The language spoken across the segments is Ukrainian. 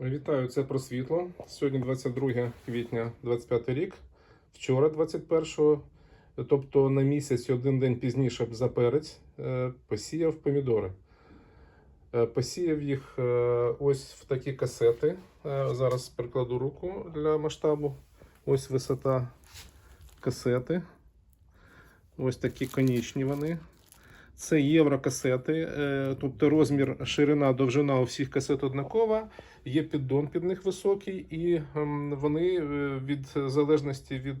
Вітаю, це про світло. Сьогодні 22 квітня 25 рік. Вчора, 21-го, тобто на місяць один день пізніше за перець, е, посіяв помідори. Е, Посіяв їх е, ось в такі касети. Зараз прикладу руку для масштабу. Ось висота касети. Ось такі конічні вони. Це єврокасети, е, тобто розмір, ширина, довжина у всіх касет однакова. Є піддон під них високий, і ем, вони е, від залежності від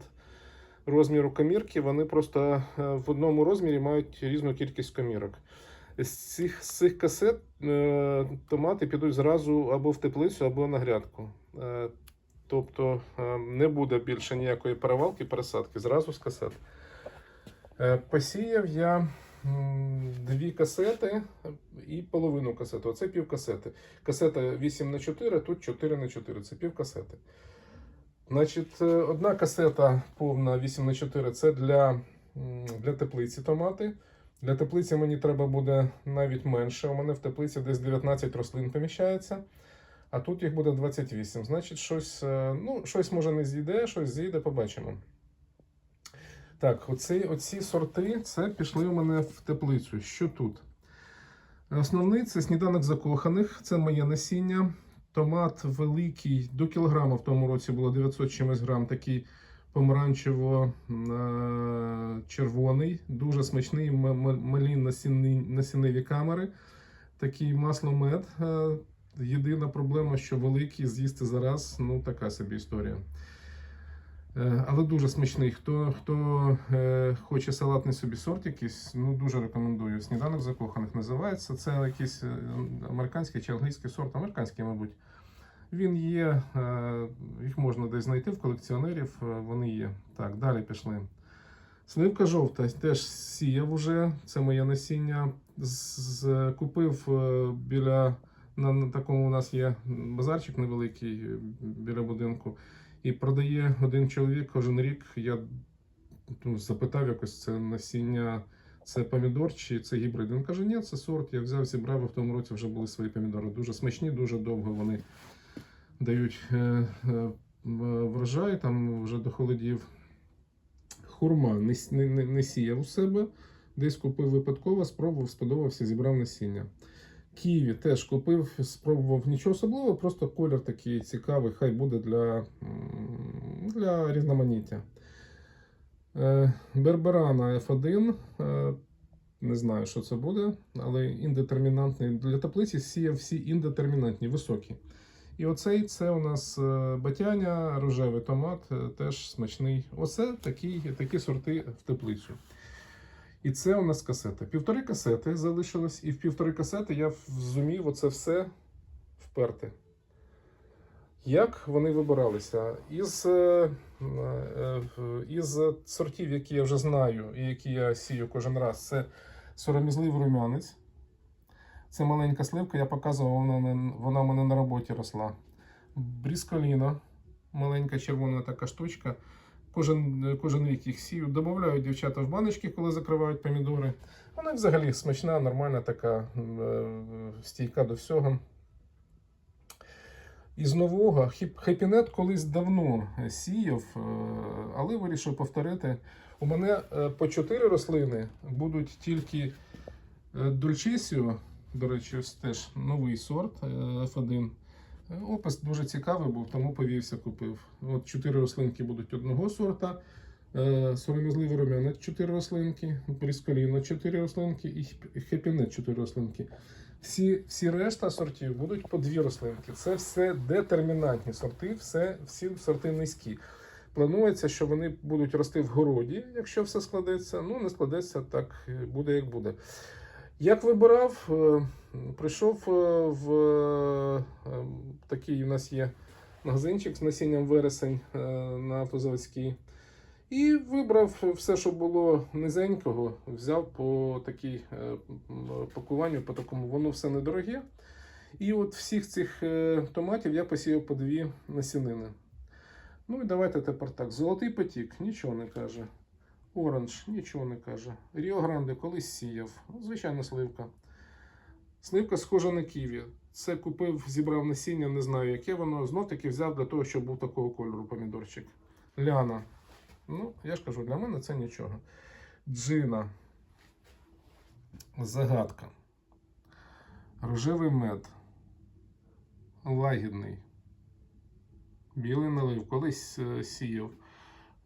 розміру комірки, вони просто е, в одному розмірі мають різну кількість комірок. З цих, з цих касет томати підуть зразу або в теплицю, або на грядку. Тобто не буде більше ніякої перевалки, пересадки, зразу з касет. Посіяв я дві касети і половину касети. Оце пів касети. Касета 8 на 4, тут 4 на 4. Це пів касети. Значить, е, одна касета повна 8 на 4 це для, для теплиці томати. Для теплиці мені треба буде навіть менше. У мене в теплиці десь 19 рослин поміщається, а тут їх буде 28. Значить, щось, е, ну, щось може не зійде, щось зійде, побачимо. Так, оці, оці сорти це пішли у мене в теплицю. Що тут? Основний це сніданок закоханих, це моє насіння. Томат великий, до кілограма в тому році було 900 чимось грам, такий помаранчево-червоний, дуже смачний, малі насінневі камери. Такий масло-мед. Е, Єдина проблема, що великий з'їсти зараз, ну така собі історія. Е, Але дуже смачний. Хто, хто е, хоче салатний собі сорт якийсь, ну дуже рекомендую. Сніданок закоханих називається. Це якийсь е, американський чи англійський сорт, американський, мабуть. Він є, е, їх можна десь знайти в колекціонерів, е, вони є. Так, далі пішли. Сливка жовта теж сіяв уже, це моє насіння. З, з- купив е, біля на, на такому у нас є базарчик невеликий біля будинку. І продає один чоловік кожен рік. Я ну, запитав якось це насіння, це помідор чи це гібрид. Він каже, ні, це сорт. Я взяв, зібрав, і в тому році вже були свої помідори. Дуже смачні, дуже довго вони дають е, е, врожай, там вже до холодів. Хурма не, не, не, не сіяв у себе, десь купив випадково, спробував, сподобався, зібрав насіння. Києві теж купив, спробував нічого особливого, просто колір такий цікавий, хай буде для, для різноманіття. Е, Берберана F1. е, Не знаю, що це буде, але індетермінантний. Для таблиці сіяв всі індетермінантні, високі. І оцей це у нас е, батяня, рожевий томат, теж смачний. Оце такі, такі сорти в теплицю. І це у нас касета. Півтори касети залишилось, і в півтори касети я зумів оце все вперти. Як вони вибиралися? Із, е, е, із сортів, які я вже знаю, і які я сію кожен раз, це соромізливий румянець. Це маленька сливка, я показував, вона, вона в мене на роботі росла. Брісколіна, маленька червона така штучка. Кожен, кожен рік їх сію. Додають дівчата в баночки, коли закривають помідори. Вона взагалі смачна, нормальна така, е, стійка до всього. Із нового хепінет колись давно сіяв, е, але вирішив повторити. У мене е, по 4 рослини будуть тільки е, до речі, ось теж новий сорт е, F1. Е, Опис дуже цікавий був, тому повівся, купив. От 4 рослинки будуть одного сорта. е, Сором'язливий румянець 4 рослинки, брісколіно 4 рослинки і хепінет 4 рослинки. Всі, всі решта сортів будуть по дві рослинки. Це все детермінантні сорти, все, всі сорти низькі. Планується, що вони будуть рости в городі, якщо все складеться. Ну, не складеться, так е, буде, як буде. Як вибирав, прийшов е, в е, такий у нас є магазинчик з насінням вересень е, на Автозаводській. І вибрав все, що було низенького, взяв по такій пакуванню, по такому, воно все недороге. І от всіх цих томатів я посіяв по дві насінини. Ну і давайте тепер так. Золотий потік нічого не каже. Оранж нічого не каже. Ріо Гранде колись сіяв. Звичайно, сливка. Сливка схожа на ківі. Це купив, зібрав насіння, не знаю, яке воно. Знов таки взяв для того, щоб був такого кольору помідорчик. Ляна. Ну, я ж кажу, для мене це нічого. Джина. Загадка. Рожевий мед. Лагідний. Білий налив. Колись е, сіяв.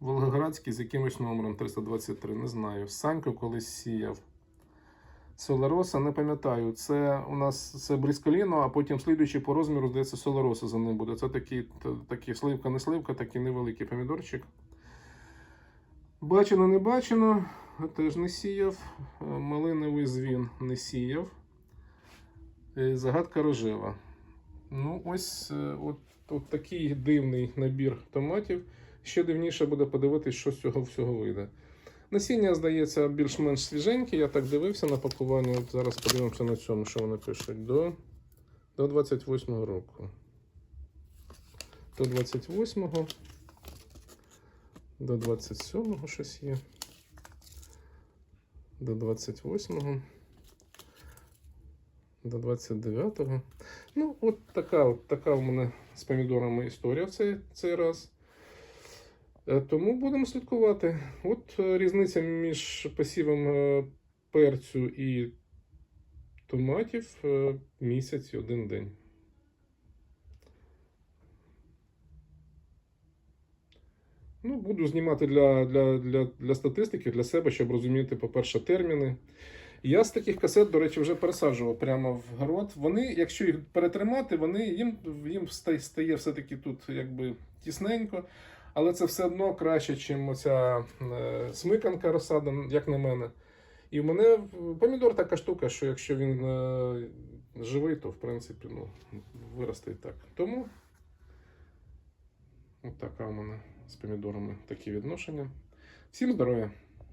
Волгоградський з якимось номером 323, не знаю. Санько колись сіяв. Солароса, не пам'ятаю. Це у нас це брисколіно, а потім слідуючий по розміру, здається, солароса за ним буде. Це такий, такий сливка, не сливка, такий невеликий помідорчик. Бачено, не бачено, теж не сіяв. Малиновий звін не сіяв. Е, Загадка рожева. Ну, ось е, от, от такий дивний набір томатів. Ще дивніше буде подивитись, що з цього всього вийде. Насіння, здається, більш-менш свіженьке. Я так дивився на пакуванні. От зараз подивимося на цьому, що вони пишуть. До, до 28-го року. До 28-го. До 27-го щось є. До 28-го. До 29-го. Ну, от така, от така в мене з помідорами історія в цей, цей раз. Е, Тому будемо слідкувати. От е, різниця між посівом е, перцю і томатів місяць і один день. Ну, буду знімати для, для, для, для статистики, для себе, щоб розуміти, по-перше, терміни. Я з таких касет, до речі, вже пересаджував прямо в город. Вони, якщо їх перетримати, вони їм, їм стає все-таки тут якби тісненько. Але це все одно краще, ніж оця е, смиканка розсада, як на мене. І в мене помідор така штука, що якщо він е, живий, то в принципі ну, виросте і так. Тому от така у мене з помідорами такі відношення. Всім здоров'я!